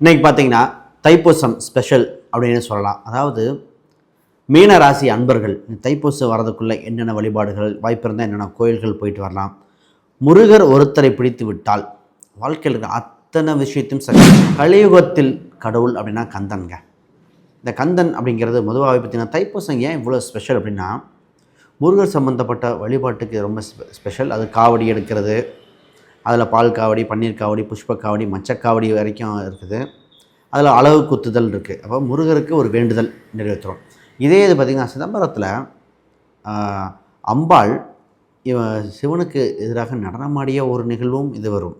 இன்றைக்கி பார்த்தீங்கன்னா தைப்பூசம் ஸ்பெஷல் அப்படின்னு சொல்லலாம். அதாவது மீன ராசி அன்பர்கள் இந்த தைப்பூசம் வரதுக்குள்ளே என்னென்ன வழிபாடுகள் வாய்ப்பு இருந்தால் என்னென்ன கோயில்கள் போயிட்டு வரலாம். முருகர் ஒருத்தரை பிடித்து விட்டால் வாழ்க்கையில் இருக்கிற அத்தனை விஷயத்தையும் சரி. கலியுகத்தில் கடவுள் அப்படின்னா கந்தன்ங்க. இந்த கந்தன் அப்படிங்கிறது பொதுவாகவே பார்த்தீங்கன்னா தைப்பூசம் ஏன் இவ்வளோ ஸ்பெஷல் அப்படின்னா முருகர் சம்மந்தப்பட்ட வழிபாட்டுக்கு ரொம்ப ஸ்பெ- ஸ்பெஷல் அது காவடி எடுக்கிறது அதில் பால் காவடி பன்னீர் காவடி புஷ்ப காவடி மச்சக்காவடி வரைக்கும் இருக்குது. அதில் அளவு குத்துதல் இருக்குது அப்போ முருகருக்கு ஒரு வேண்டுதல் நிறைவேற்றுறோம். இதே இது பார்த்திங்கன்னா சிதம்பரத்தில் அம்பாள் இவ சிவனுக்கு எதிராக நடனமாடிய ஒரு நிகழ்வும் இது வரும்.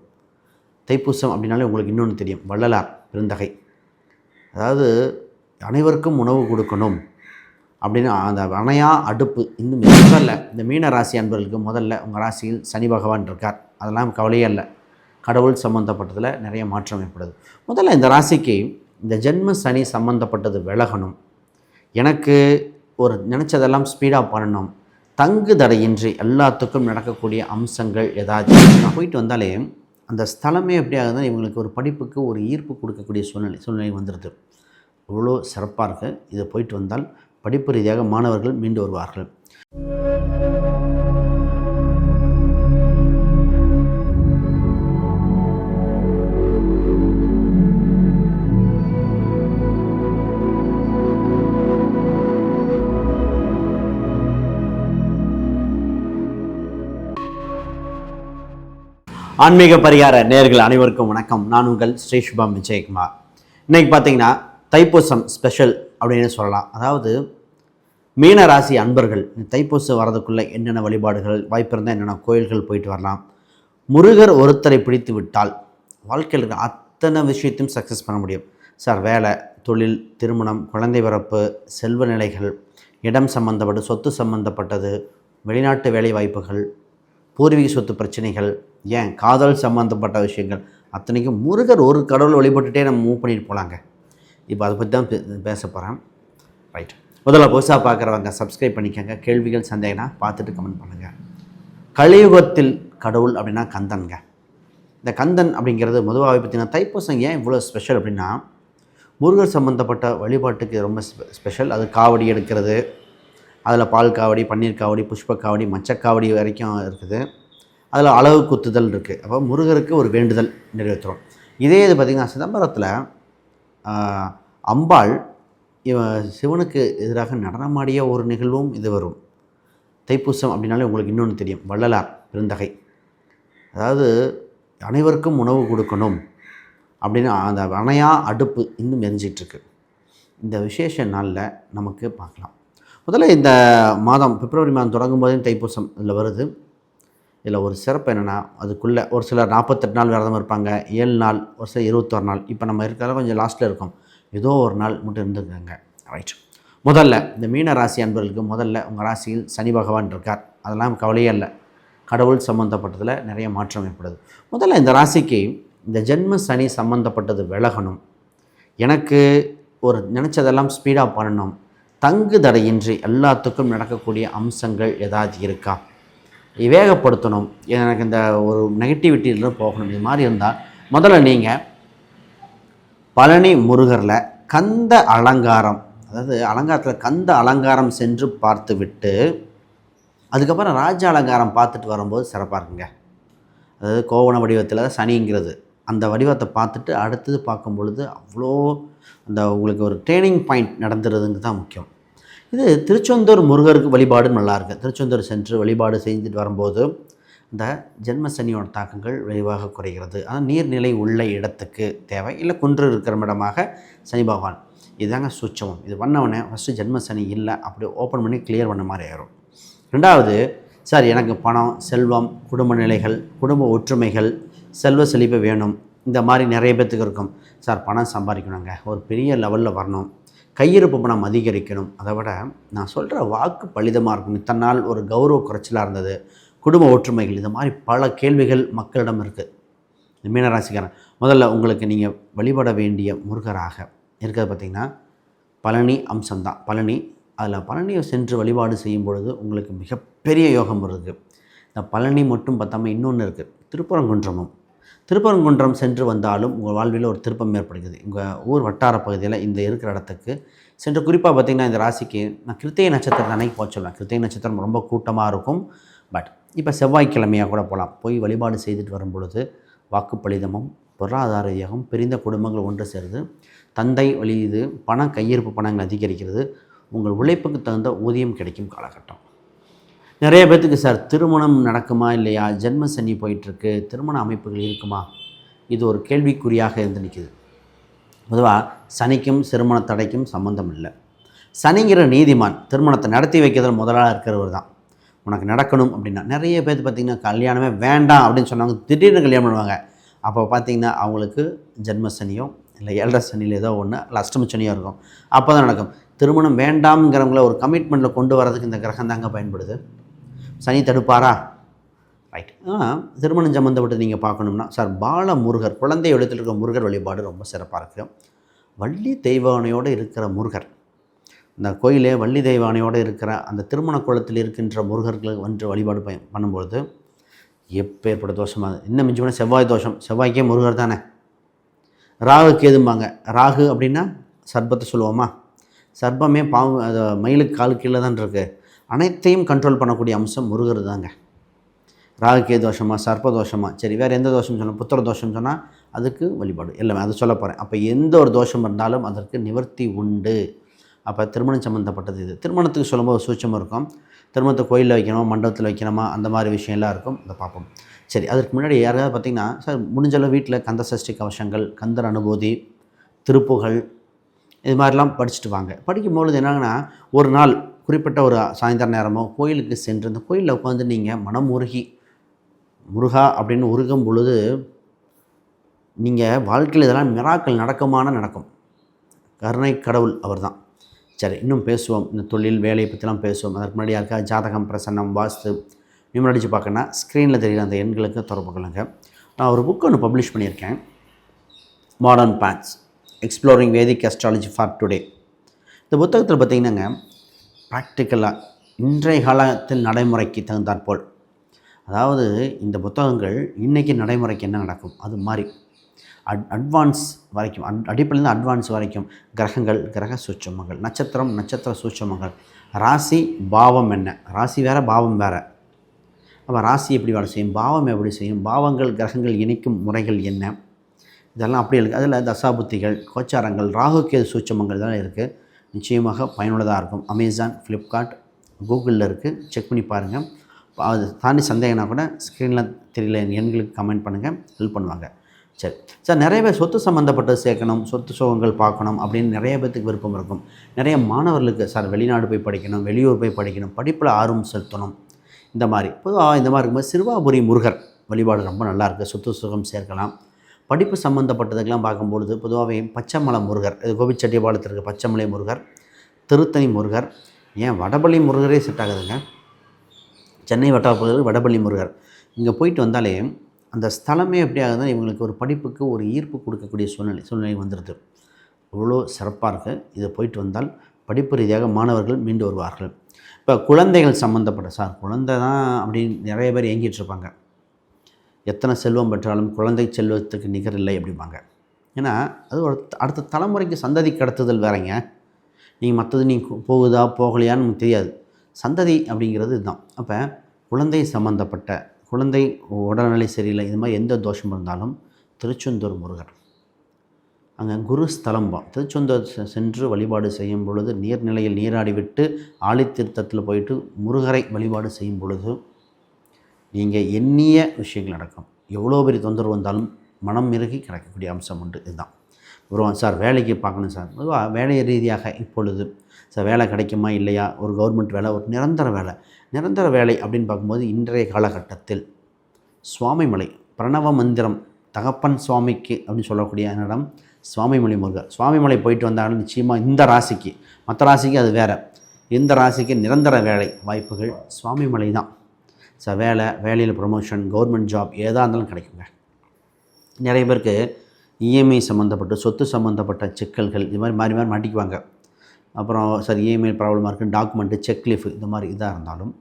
தைப்பூசம் அப்படின்னாலே உங்களுக்கு இன்னொன்று தெரியும். வள்ளலார் பெருந்தகை. அதாவது அனைவருக்கும் உணவு கொடுக்கணும். அப்படின்னு அந்த அணையா அடுப்பு இந்த முதல்ல இந்த மீன ராசி அன்பர்களுக்கு முதல்ல உங்கள் ராசியில் சனி பகவான் இருக்கார். அதெல்லாம் கவலையே இல்லை. கடவுள் சம்மந்தப்பட்டதில் நிறைய மாற்றம் ஏற்படுது. முதல்ல இந்த ராசிக்கு இந்த ஜென்ம சனி சம்மந்தப்பட்டது விலகணும். எனக்கு ஒரு நினச்சதெல்லாம் ஸ்பீடாக பண்ணணும். தங்கு தடையின்றி எல்லாத்துக்கும் நடக்கக்கூடிய அம்சங்கள் ஏதாச்சும் நான் போயிட்டு வந்தாலே அந்த ஸ்தலமே எப்படி ஆகுதுன்னா இவங்களுக்கு ஒரு படிப்புக்கு ஒரு ஈர்ப்பு கொடுக்கக்கூடிய சூழ்நிலை சூழ்நிலை வந்துடுது அவ்வளோ சிறப்பாக இருக்குது இதை போயிட்டு வந்தால் படிப்பு ரீதியாக மாணவர்கள் மீண்டு வருவார்கள். ஆன்மீக பரிகார நேர்கள் அனைவருக்கும் வணக்கம். நான் உங்கள் ஸ்ரீ சுபம் விஜயகுமார். இன்னைக்கு பார்த்தீங்கன்னா தைப்பூசம் ஸ்பெஷல் அப்படின்னு சொல்லலாம். அதாவது மீன ராசி அன்பர்கள் தைப்பூசம் வரதுக்குள்ளே என்னென்ன வழிபாடுகள் வாய்ப்பு இருந்தால் என்னென்ன கோயில்கள் போயிட்டு வரலாம். முருகர் ஒருத்தரை பிடித்து விட்டால் வாழ்க்கையில் இருக்கிற அத்தனை விஷயத்தையும் சக்ஸஸ் பண்ண முடியும். சார் வேலை தொழில் திருமணம் குழந்தை பிறப்பு செல்வ நிலைகள் இடம் சம்பந்தப்பட்டு சொத்து சம்பந்தப்பட்டது வெளிநாட்டு வேலை வாய்ப்புகள் பூர்வீக சொத்து பிரச்சனைகள் ஏன்? காதல் சம்மந்தப்பட்ட விஷயங்கள். அத்தனைக்கும் முருகர் ஒரு கடவுள் வழிபட்டுட்டே நம்ம மூவ் பண்ணிட்டு போகலாங்க இப்போ அதை பற்றி தான் பே- பேச போகிறேன். ரைட் முதல்ல புதுசாக பார்க்குறவங்க சப்ஸ்கிரைப் பண்ணிக்கோங்க. கேள்விகள் சந்தேகம்னா பார்த்துட்டு கமெண்ட் பண்ணுங்கள் கலியுகத்தில் கடவுள் அப்படின்னா கந்தன்ங்க. இந்த கந்தன் அப்படிங்கிறது பொதுவாகவே பார்த்தீங்கன்னா தைப்பூசம் ஏன் இவ்வளோ ஸ்பெஷல் அப்படின்னா முருகர் சம்மந்தப்பட்ட வழிபாட்டுக்கு ரொம்ப ஸ்பெ- ஸ்பெஷல் அது காவடி எடுக்கிறது அதில் பால் காவடி பன்னீர் காவடி புஷ்ப காவடி மச்சக்காவடி வரைக்கும் இருக்குது. அதில் அளவு குத்துதல் இருக்குது. அப்போ முருகருக்கு ஒரு வேண்டுதல் நிறைவேற்றுறோம். இதே இது பார்த்திங்கன்னா சிதம்பரத்தில் அம்பாள் இவ சிவனுக்கு எதிராக நடனமாடிய ஒரு நிகழ்வும் இது வரும். தைப்பூசம் அப்படின்னாலே உங்களுக்கு இன்னொன்று தெரியும். வள்ளலார் பெருந்தகை. அதாவது அனைவருக்கும் உணவு கொடுக்கணும் அப்படின்னு அந்த அணையா அடுப்பு இன்னும் எரிஞ்சிட்ருக்கு. இந்த விசேஷ நாளில் நமக்கு பார்க்கலாம். முதல்ல இந்த மாதம் பிப்ரவரி மாதம் தொடங்கும் போதே தைப்பூசம் இதில் வருது. இதில் ஒரு சிறப்பு என்னென்னா அதுக்குள்ளே ஒரு சிலர் நாற்பத்தெட்டு நாள் விரதம் இருப்பாங்க ஏழு நாள் ஒரு சிலர் இருபத்தொரு நாள். இப்போ நம்ம இருக்கிறத கொஞ்சம் லாஸ்ட்டில் இருக்கோம். ஏதோ ஒரு நாள் மட்டும் இருந்துருக்காங்க. ரைட் முதல்ல இந்த மீன ராசி அன்பர்களுக்கு முதல்ல உங்கள் ராசியில் சனி பகவான் இருக்கார். அதெல்லாம் கவலையே இல்லை. கடவுள் சம்மந்தப்பட்டதில் நிறைய மாற்றம் ஏற்படுது. முதல்ல இந்த ராசிக்கு இந்த ஜென்ம சனி சம்மந்தப்பட்டது விலகணும். எனக்கு ஒரு நினச்சதெல்லாம் ஸ்பீடாக பண்ணணும். தங்கு தடையின்றி எல்லாத்துக்கும் நடக்கக்கூடிய அம்சங்கள் ஏதாவது இருக்கா? வேகப்படுத்தணும் எனக்கு இந்த ஒரு நெகட்டிவிட்டியிலிருந்து போகணும். இது மாதிரி இருந்தால் முதல்ல நீங்கள் பழனி முருகரில் கந்த அலங்காரம் அதாவது அலங்காரத்தில் கந்த அலங்காரம் சென்று பார்த்து விட்டு அதுக்கப்புறம் ராஜ அலங்காரம் பார்த்துட்டு வரும்போது சிறப்பாக இருக்குங்க. அதாவது கோவண வடிவத்தில் சனிங்கிறது. அந்த வடிவத்தை பார்த்துட்டு அடுத்தது பார்க்கும் பொழுது அவ்வளோ அந்த உங்களுக்கு ஒரு ட்ரைனிங் பாயிண்ட் நடந்துறதுங்க தான் முக்கியம். இது திருச்செந்தூர் முருகருக்கு வழிபாடு நல்லாயிருக்கு திருச்செந்தூர் சென்று வழிபாடு செஞ்சுட்டு வரும்போது இந்த ஜென்ம சனியோட தாக்கங்கள் விரைவாக குறைகிறது. ஆனால் நீர்நிலை உள்ள இடத்துக்கு தேவை. இல்லை குன்று இருக்கிற இடமாக சனி பகவான். இதுதாங்க சுச்சமம் இது பண்ணவொடனே ஃபஸ்ட்டு ஜென்ம சனி இல்லை அப்படி ஓப்பன் பண்ணி கிளியர் பண்ண மாதிரி ஆயிரும். ரெண்டாவது சார் எனக்கு பணம் செல்வம் குடும்ப நிலைகள் குடும்ப ஒற்றுமைகள் செல்வ செழிப்பு வேணும். இந்த மாதிரி நிறைய பேர்த்துக்கு இருக்கும். சார் பணம் சம்பாதிக்கணுங்க. ஒரு பெரிய லெவலில் வரணும். கையிருப்பு பணம் அதிகரிக்கணும். அதை விட நான் சொல்கிற வாக்கு பலிதமாக இருக்கும். இத்தனை நாள் ஒரு கௌரவ குறைச்சலாக இருந்தது. குடும்ப ஒற்றுமைகள் இது மாதிரி பல கேள்விகள் மக்களிடம் இருக்குது இந்த மீனராசிக்காரன் முதல்ல உங்களுக்கு நீங்கள் வழிபட வேண்டிய முருகராக இருக்கிறது பார்த்திங்கன்னா பழனி அம்சம்தான். பழனி அதில் பழனியை சென்று வழிபாடு செய்யும் பொழுது உங்களுக்கு மிகப்பெரிய யோகம் வருது. இந்த பழனி மட்டும் பார்த்தாமல் இன்னொன்று இருக்குது திருப்பரங்குன்றமும். திருப்பரங்குன்றம் சென்று வந்தாலும் உங்கள் வாழ்வில் ஒரு திருப்பம் ஏற்படுகிறது. உங்கள் ஊர் வட்டார பகுதியில் இந்த இருக்கிற இடத்துக்கு சென்று குறிப்பாக பார்த்திங்கன்னா இந்த ராசிக்கு நான் கிருத்திகை நட்சத்திரம் அன்னைக்கு போக சொல்லுவேன் கிருத்திகை நட்சத்திரம் ரொம்ப கூட்டமாக இருக்கும். பட் இப்போ செவ்வாய்க்கிழமையாக கூட போகலாம் போய் வழிபாடு செய்துட்டு வரும் பொழுது வாக்குப்பளிதமும் பொருளாதார யோகம் பிரிந்த குடும்பங்கள் ஒன்று சேருது. தந்தை வழியுது பணம் கையிருப்பு பணங்கள் அதிகரிக்கிறது. உங்கள் உழைப்புக்கு தகுந்த ஊதியம் கிடைக்கும் காலகட்டம். நிறைய பேர்த்துக்கு சார் திருமணம் நடக்குமா இல்லையா? ஜென்ம சனி போயிட்டுருக்கு. திருமண அமைப்புகள் இருக்குமா? இது ஒரு கேள்விக்குறியாக இருந்து நிற்கிது பொதுவாக சனிக்கும் திருமண தடைக்கும் சம்மந்தம் இல்லை. சனிங்கிற நீதிமான் திருமணத்தை நடத்தி வைக்கிறதுல முதலாக இருக்கிறவர் தான். உனக்கு நடக்கணும் அப்படின்னா நிறைய பேர் பார்த்திங்கன்னா கல்யாணமே வேண்டாம் அப்படின்னு சொன்னாங்க திடீர்னு கல்யாணம் பண்ணுவாங்க. அப்போ பார்த்திங்கன்னா அவங்களுக்கு ஜென்ம சனியோ இல்லை ஏழரை சனியில் ஏதோ ஒன்று இல்லை அஷ்டம சனியோ இருக்கும். அப்போ தான் நடக்கும். திருமணம் வேண்டாம்ங்கிறவங்கள ஒரு கமிட்மெண்ட்டில் கொண்டு வரதுக்கு இந்த கிரகம் தாங்க பயன்படுது. சனி தடுப்பாரா? ரைட் திருமணம் சம்மந்தப்பட்டு நீங்கள் பார்க்கணும்னா சார் பால முருகர் குழந்தை எழுத்தில் இருக்கிற முருகர் வழிபாடு ரொம்ப சிறப்பாக இருக்குது வள்ளி தெய்வானையோடு இருக்கிற முருகர் இந்த கோயிலே வள்ளி தெய்வானையோடு இருக்கிற அந்த திருமண குளத்தில் இருக்கின்ற முருகர்களுக்கு வந்து வழிபாடு ப- பண்ணும்பொழுது எப்பேற்பட்ட தோஷமாக இன்னும் மிஞ்சி போனால் செவ்வாய் தோஷம் செவ்வாய்க்கே முருகர் தானே? ராகுக்கு எதும்பாங்க? ராகு அப்படின்னா சர்பத்தை சொல்லுவோமா? சர்பமே பாவம் அது மயிலுக்கு கால் கீழே தான் இருக்குது அனைத்தையும் கண்ட்ரோல் பண்ணக்கூடிய அம்சம் முருகர் தாங்க. ராகுக்கே தோஷமா சர்ப்பதோஷமாக சரி வேறு எந்த தோஷம் சொன்னால் புத்திர தோஷம் சொன்னால் அதுக்கு வழிபாடு. எல்லாமே அது சொல்ல போகிறேன் அப்போ எந்த ஒரு தோஷம் இருந்தாலும் அதற்கு நிவர்த்தி உண்டு. அப்போ திருமணம் சம்மந்தப்பட்டது இது. திருமணத்துக்கு சொல்லும்போது சூட்சமாக இருக்கும். திருமணத்தை கோயிலில் வைக்கணுமா மண்டபத்தில் வைக்கணுமா அந்த மாதிரி விஷயம்லாம் இருக்கும். அதை பார்ப்போம். சரி அதற்கு முன்னாடி யாராவது பார்த்திங்கன்னா சார் முடிஞ்சளவு வீட்டில் கந்த சஷ்டி கவசங்கள் கந்தர் அனுபூதி திருப்புகள் இது மாதிரிலாம் படிச்சுட்டு வாங்க. படிக்கும்பொழுது என்னங்கன்னா ஒரு நாள் குறிப்பிட்ட ஒரு சாயந்தர நேரமோ கோயிலுக்கு சென்று இந்த கோயிலில் உட்காந்து நீங்கள் மனம் உருகி முருகா அப்படின்னு உருகும் பொழுது நீங்கள் வாழ்க்கையில் இதெல்லாம் மிராக்கள் நடக்குமான நடக்கும். கருணை கடவுள் அவர்தான். சரி இன்னும் பேசுவோம். இந்த தொழில் வேலையை பற்றிலாம் பேசுவோம். அதற்கு முன்னாடி யாருக்கா ஜாதகம் பிரசன்னம் வாஸ்து நிமிடம் அடித்து பார்க்கணுன்னா ஸ்க்ரீனில் தெரிகிற அந்த எண்களுக்கு தொடர்பு கொள்ளுங்க. நான் ஒரு புக் ஒன்று பப்ளிஷ் பண்ணியிருக்கேன். Modern paths exploring Vedic astrology for today இந்த புத்தகத்தில் பார்த்தீங்கன்னாங்க ப்ராக்டிக்கலாக இன்றைய காலத்தில் நடைமுறைக்கு தகுந்தாற்போல் அதாவது இந்த புத்தகங்கள் இன்றைக்கி நடைமுறைக்கு என்ன நடக்கும்? அது மாதிரி. அட் அட்வான்ஸ் வரைக்கும் அட் அடிப்படையிலேருந்து அட்வான்ஸ் வரைக்கும் கிரகங்கள் கிரக சூட்சமங்கள் நட்சத்திரம் நட்சத்திர சூட்சமங்கள். ராசி பாவம் என்ன? ராசி வேறு பாவம் வேறு. அப்போ ராசி எப்படி வேலை செய்யும்? பாவம் எப்படி செய்யும்? பாவங்கள் கிரகங்கள் இணைக்கும் முறைகள் என்ன? இதெல்லாம் அப்படி இருக்குது அதில் தசாபுத்திகள் கோச்சாரங்கள் ராகுக்கேது சூட்சமங்கள் இதெல்லாம் இருக்குது நிச்சயமாக பயனுள்ளதாக இருக்கும். அமேசான் ஃப்ளிப்கார்ட் கூகுளில் இருக்குது செக் பண்ணி பாருங்கள் அது தாண்டி சந்தேகம்னா கூட ஸ்க்ரீனில் தெரியல எண்களுக்கு கமெண்ட் பண்ணுங்கள் ஹெல்ப் பண்ணுவாங்க. சரி. சார் நிறைய பேர் சொத்து சம்மந்தப்பட்டது சேர்க்கணும் சொத்து சுகங்கள் பார்க்கணும் அப்படின்னு நிறைய பேர்த்துக்கு விருப்பம் இருக்கும். நிறைய மாணவர்களுக்கு சார் வெளிநாடு போய் படிக்கணும் வெளியூர் போய் படிக்கணும் படிப்பில் ஆர்வம் செலுத்தணும். இந்த மாதிரி. பொதுவாக இந்த மாதிரி இருக்கும்போது சிறுவாபுரி முருகர் வழிபாடு ரொம்ப நல்லா இருக்குது சொத்து சுகம் சேர்க்கலாம். படிப்பு சம்மந்தப்பட்டதுக்கெல்லாம் பார்க்கும்பொழுது பொதுவாகவே பச்சைமலை முருகர் இது கோபிச்செட்டிப்பாளையத்தில் இருக்க பச்சைமலை முருகர் திருத்தணி முருகர் ஏன் வடபள்ளி முருகரே செட் ஆகுதுங்க? சென்னை வட்டாரப்பகுதியில் வடபள்ளி முருகர். இங்கே போயிட்டு வந்தாலே அந்த ஸ்தலமே எப்படி ஆகுதுன்னா இவங்களுக்கு ஒரு படிப்புக்கு ஒரு ஈர்ப்பு கொடுக்கக்கூடிய சூழ்நிலை சூழ்நிலை வந்துடுது. அவ்வளோ சிறப்பாக இருக்குது இதை போயிட்டு வந்தால் படிப்பு ரீதியாக மாணவர்கள் மீண்டு வருவார்கள். இப்போ குழந்தைகள் சம்மந்தப்பட்ட சார் குழந்தை தான் அப்படின்னு நிறைய பேர் இயங்கிட்டு இருப்பாங்க. எத்தனை செல்வம் பெற்றாலும் குழந்தை செல்வத்துக்கு நிகரில்லை அப்படிம்பாங்க. ஏன்னா அது ஒரு அடுத்த தலைமுறைக்கு சந்ததி கடத்துதல் வேறங்க. நீங்கள் மற்றது நீங்கள் போகுதா போகலையான்னு நமக்கு தெரியாது. சந்ததி அப்படிங்கிறது இதுதான். அப்போ குழந்தை சம்மந்தப்பட்ட குழந்தை உடல்நிலை சரியில்லை இது மாதிரி எந்த தோஷம் இருந்தாலும் திருச்செந்தூர் முருகர். அங்கே குரு ஸ்தலம்பம் திருச்செந்தூர் சென்று வழிபாடு செய்யும் பொழுது நீர்நிலையில் நீராடி விட்டு ஆழித்தீர்த்தத்தில் போயிட்டு முருகரை வழிபாடு செய்யும் பொழுது நீங்கள் எண்ணிய விஷயங்கள் நடக்கும். எவ்வளோ பெரிய தொந்தரவு வந்தாலும் மனம் மிருகி கிடைக்கக்கூடிய அம்சம் உண்டு. இதுதான். அப்புறம் சார் வேலைக்கு பார்க்கணும் சார். பொதுவாக வேலை ரீதியாக இப்பொழுது சார் வேலை கிடைக்குமா இல்லையா? ஒரு கவர்மெண்ட் வேலை ஒரு நிரந்தர வேலை. நிரந்தர வேலை அப்படின்னு பார்க்கும்போது இன்றைய காலகட்டத்தில் சுவாமிமலை பிரணவ மந்திரம் தகப்பன் சுவாமிக்கு அப்படின்னு சொல்லக்கூடிய இடம் சுவாமிமலை முருகர். சுவாமிமலை போயிட்டு வந்தாலும் நிச்சயமாக இந்த ராசிக்கு மற்ற ராசிக்கு அது வேறு. இந்த ராசிக்கு நிரந்தர வேலை வாய்ப்புகள் சுவாமிமலை தான். ச வேலை வேலையில் ப்ரொமோஷன் கவர்மெண்ட் ஜாப் ஏதாக இருந்தாலும் கிடைக்குங்க. நிறைய பேருக்கு இஎம்ஐ சம்மந்தப்பட்ட சொத்து சம்மந்தப்பட்ட சிக்கல்கள் இது மாதிரி மாறி மாறி மாட்டிக்குவாங்க. அப்புறம் சார் இஎம்ஐ ப்ராப்ளமாக இருக்குது டாக்குமெண்ட்டு செக் லீஃப் இந்த மாதிரி இதாக இருந்தாலும்.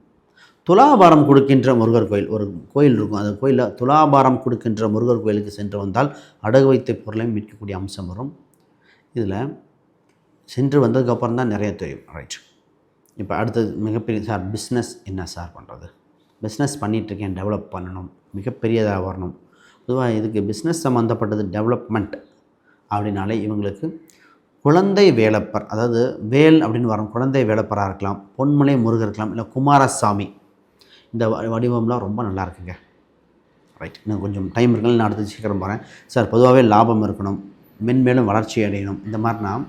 துலாபாரம் கொடுக்கின்ற முருகர் கோயில் ஒரு கோயில் இருக்கும். அந்த கோயிலில் துலாபாரம் கொடுக்கின்ற முருகர் கோயிலுக்கு சென்று வந்தால் அடகு வைத்த பொருளையும் மீட்கக்கூடிய அம்சம் வரும். இதில் சென்று வந்ததுக்கப்புறம் தான் நிறைய தெரியும். ரைட் இப்போ அடுத்தது மிகப்பெரிய சார் பிஸ்னஸ் என்ன சார் பண்ணுறது பிஸ்னஸ் பண்ணிகிட்ருக்கேன் டெவலப் பண்ணணும். மிகப்பெரியதாக வரணும். பொதுவாக இதுக்கு பிஸ்னஸ் சம்மந்தப்பட்டது டெவலப்மெண்ட் அப்படின்னாலே இவங்களுக்கு குழந்தை வேலப்பர் அதாவது வேல் அப்படின்னு வரும் குழந்தை வேலப்பராக இருக்கலாம் பொன்மலை முருகர் இருக்கலாம் இல்லை குமாரசாமி. இந்த வ- வடிவம்லாம் ரொம்ப நல்லா இருக்குங்க. ரைட் இன்னும் கொஞ்சம் டைம் இருக்குன்னு நான் அடுத்து சீக்கிரம் போகிறேன் சார் பொதுவாகவே லாபம் இருக்கணும் மென்மேலும் வளர்ச்சி அடையணும். இந்த மாதிரினா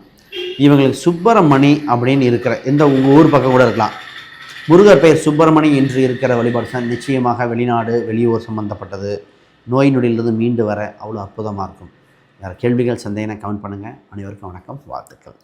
இவங்களுக்கு சுப்பிரமணி அப்படின்னு இருக்கிற எந்த உங்கள் ஊர் பக்கம் கூட இருக்கலாம். முருகர் பெயர் சுப்பிரமணி என்று இருக்கிற வழிபாடு நிச்சயமாக வெளிநாடு வெளியூர் சம்மந்தப்பட்டது நோய் நொடியிலிருந்து மீண்டு வர அவ்வளோ அற்புதமாக இருக்கும். வேறு கேள்விகள் சந்தேகம் கமெண்ட் பண்ணுங்கள் அனைவருக்கும் வணக்கம் வாழ்த்துக்கள்.